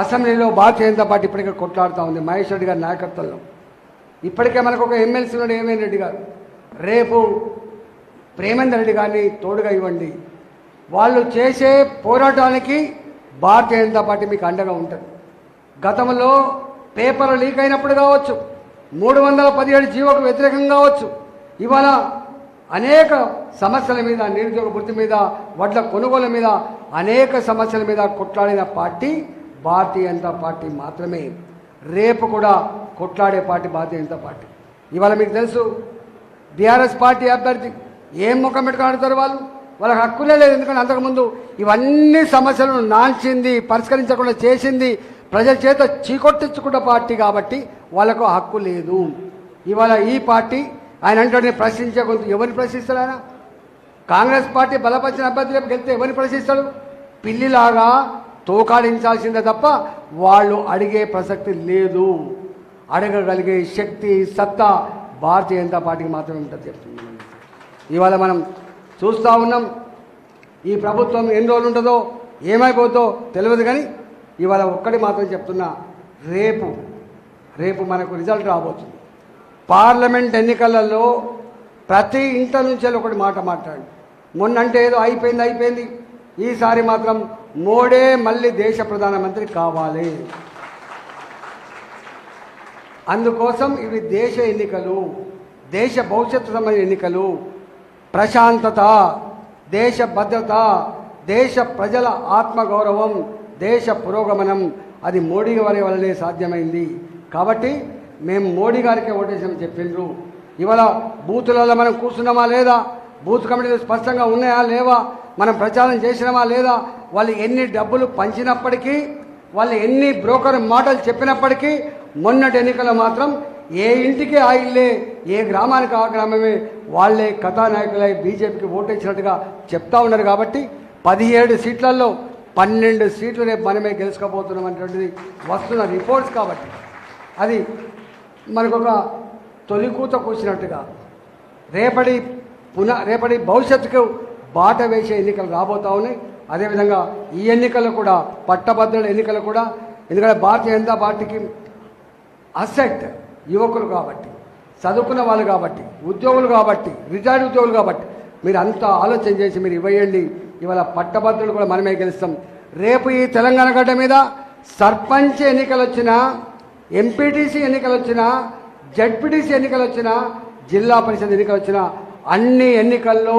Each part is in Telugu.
అసెంబ్లీలో భారతీయ జనతా పార్టీ ఇప్పటికే కొట్లాడుతూ ఉంది. మహేష్ రెడ్డి గారి నాయకత్వంలో. ఇప్పటికే మనకు ఒక ఎమ్మెల్సీ ఉన్నాడు ఏమేన్ రెడ్డి గారు? రేపు ప్రేమేందర్ రెడ్డి గారిని తోడుగా ఇవ్వండి. వాళ్ళు చేసే పోరాటానికి భారతీయ జనతా పార్టీ మీకు అండగా ఉంటుంది. గతంలో పేపర్ లీక్ అయినప్పుడు కావచ్చు మూడు వందల పదిహేడు జీవోకు వ్యతిరేకంగా కావచ్చు ఇవాళ అనేక సమస్యల మీద నిరుద్యోగ వృత్తి మీద వడ్ల కొనుగోలు మీద అనేక సమస్యల మీద కొట్లాడిన పార్టీ భారతీయ జనతా పార్టీ మాత్రమే రేపు కూడా కొట్లాడే పార్టీ భారతీయ జనతా పార్టీ. ఇవాళ మీకు తెలుసు బీఆర్ఎస్ పార్టీ అభ్యర్థి ఏం ముఖం పెట్టుకుని వాళ్ళు? వాళ్ళకి హక్కులే లేదు ఎందుకంటే అంతకుముందు ఇవన్నీ సమస్యలను నాల్చింది పరిష్కరించకుండా చేసింది ప్రజల చేత చీకొట్టించుకున్న పార్టీ కాబట్టి వాళ్ళకు హక్కు లేదు. ఇవాళ ఈ పార్టీ ఆయన అంటే ప్రశ్నించే కొంత ఎవరిని ప్రశ్నిస్తాడు ఆయన? కాంగ్రెస్ పార్టీ బలపరిచిన అభ్యర్థి రేపు గెలిస్తే ఎవరిని ప్రశ్నిస్తాడు? పిల్లిలాగా తోకాడించాల్సిందే తప్ప వాళ్ళు అడిగే ప్రసక్తి లేదు. అడగగలిగే శక్తి సత్తా భారతీయ జనతా పార్టీకి మాత్రమే ఉంటుంది చెప్తున్నాం ఇవాళ మనం చూస్తూ ఉన్నాం ఈ ప్రభుత్వం ఎన్ని రోజులు ఉంటుందో ఏమైపోతుందో తెలియదు కానీ ఇవాళ ఒక్కటి మాత్రం చెప్తున్నా రేపు రేపు మనకు రిజల్ట్ రాబోతుంది. పార్లమెంట్ ఎన్నికలలో ప్రతి ఇంట నుంచి ఒకటి మాట మాట్లాడు. మొన్నంటే ఏదో అయిపోయింది అయిపోయింది. ఈసారి మాత్రం మోడే మళ్ళీ దేశ ప్రధానమంత్రి కావాలి. అందుకోసం ఇవి దేశ ఎన్నికలు దేశ భవిష్యత్తు సంబంధించిన ఎన్నికలు. ప్రశాంతత దేశ భద్రత దేశ ప్రజల ఆత్మగౌరవం దేశ పురోగమనం అది మోడీ గారి వల్లనే సాధ్యమైంది. కాబట్టి మేము మోడీ గారికి ఓటేసామని చెప్పిండ్రు. ఇవాళ బూతులలో మనం కూర్చున్నామా లేదా? బూత్ కమిటీలు స్పష్టంగా ఉన్నాయా లేవా? మనం ప్రచారం చేసినామా లేదా? వాళ్ళు ఎన్ని డబ్బులు పంచినప్పటికీ వాళ్ళు ఎన్ని బ్రోకర్ మాటలు చెప్పినప్పటికీ మొన్నటి ఎన్నికల్లో మాత్రం ఏ ఇంటికి ఆ ఇల్లే ఏ గ్రామానికి ఆ గ్రామమే వాళ్ళే కథానాయకులై బీజేపీకి ఓటేసినట్టుగా చెప్తా ఉన్నారు కాబట్టి పదిహేడు సీట్లలో పన్నెండు సీట్లు రేపు మనమే గెలుచుకోబోతున్నాం అనేటువంటిది వస్తున్న రిపోర్ట్స్ కాబట్టి. అది మనకొక తొలికూత కూర్చున్నట్టుగా రేపటి పునః రేపటి భవిష్యత్తుకు బాట వేసే ఎన్నికలు రాబోతా ఉన్నాయి. అదేవిధంగా ఈ ఎన్నికలు కూడా పట్టభద్రుల ఎన్నికలు కూడా ఎందుకంటే భారతీయ జనతా పార్టీకి అసెట్ యువకులు కాబట్టి చదువుకున్న వాళ్ళు కాబట్టి ఉద్యోగులు కాబట్టి రిటైర్డ్ ఉద్యోగులు కాబట్టి మీరు అంతా ఆలోచన చేసి మీరు ఇవ్వేయండి. ఇవాళ పట్టభద్రులు కూడా మనమే గెలుస్తాం. రేపు ఈ తెలంగాణ గడ్డ మీద సర్పంచ్ ఎన్నికలు వచ్చినా ఎంపీటీసీ ఎన్నికలు వచ్చినా జడ్పీటీసీ ఎన్నికలు వచ్చినా జిల్లా పరిషత్ ఎన్నికలు వచ్చినా అన్ని ఎన్నికల్లో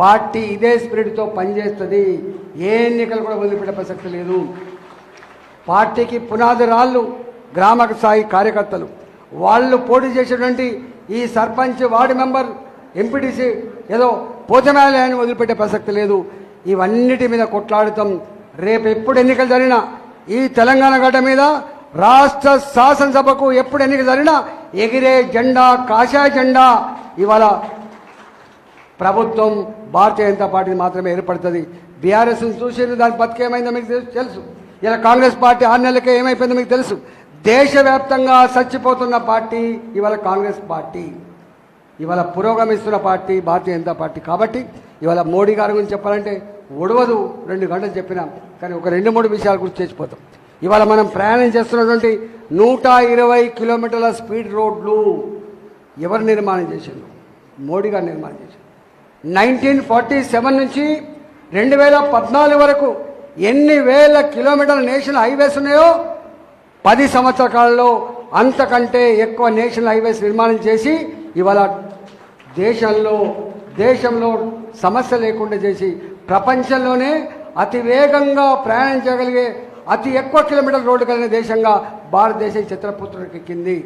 పార్టీ ఇదే స్పిరిట్తో పనిచేస్తుంది. ఏ ఎన్నికలు కూడా వదిలిపెట్టే ప్రసక్తి లేదు. పార్టీకి పునాది రాళ్ళు గ్రామ స్థాయి కార్యకర్తలు. వాళ్ళు పోటీ చేసేటువంటి ఈ సర్పంచ్ వార్డు మెంబర్ ఎంపీటీసీ ఏదో పోతమేళాన్ని వదిలిపెట్టే ప్రసక్తి లేదు. ఇవన్నిటి మీద కొట్లాడుతాం రేపు ఎప్పుడు ఎన్నికలు జరిగినా ఈ తెలంగాణ గడ్డ మీద రాష్ట్ర శాసనసభకు ఎప్పుడు ఎన్నిక జరిగినా ఎగిరే జెండా కాషాయ జెండా ఇవాళ ప్రభుత్వం భారతీయ జనతా పార్టీ మాత్రమే ఏర్పడుతుంది. బీఆర్ఎస్ చూసి దాని బతికేమైందో మీకు తెలుసు- తెలుసు. ఇలా కాంగ్రెస్ పార్టీ ఆరు నెలలకే ఏమైపోయిందో మీకు తెలుసు. దేశవ్యాప్తంగా చచ్చిపోతున్న పార్టీ ఇవాళ కాంగ్రెస్ పార్టీ. ఇవాళ పురోగమిస్తున్న పార్టీ భారతీయ జనతా పార్టీ. కాబట్టి ఇవాళ మోడీ గారి గురించి చెప్పాలంటే ఒడవదు రెండు గంటలు చెప్పినాం. కానీ ఒక రెండు మూడు విషయాల గురించి చేసిపోతాం. ఇవాళ మనం ప్రయాణం చేస్తున్నటువంటి నూట ఇరవై కిలోమీటర్ల స్పీడ్ రోడ్లు ఎవరు నిర్మాణం చేసిండ్రు? మోడీ గారు నిర్మాణం చేశారు నైన్టీన్ ఫార్టీ సెవెన్ నుంచి రెండు వేల పద్నాలుగు వరకు ఎన్ని వేల కిలోమీటర్ల నేషనల్ హైవేస్ ఉన్నాయో పది సంవత్సర కాలంలో అంతకంటే ఎక్కువ నేషనల్ హైవేస్ నిర్మాణం చేసి ఇవాళ దేశంలో దేశంలో సమస్య లేకుండా చేసి ప్రపంచంలోనే అతి వేగంగా ప్రయాణించగలిగే అతి ఎక్కువ కిలోమీటర్ రోడ్డు కలిగిన దేశంగా భారతదేశం చిత్రపుత్రుడికి ఎక్కింది.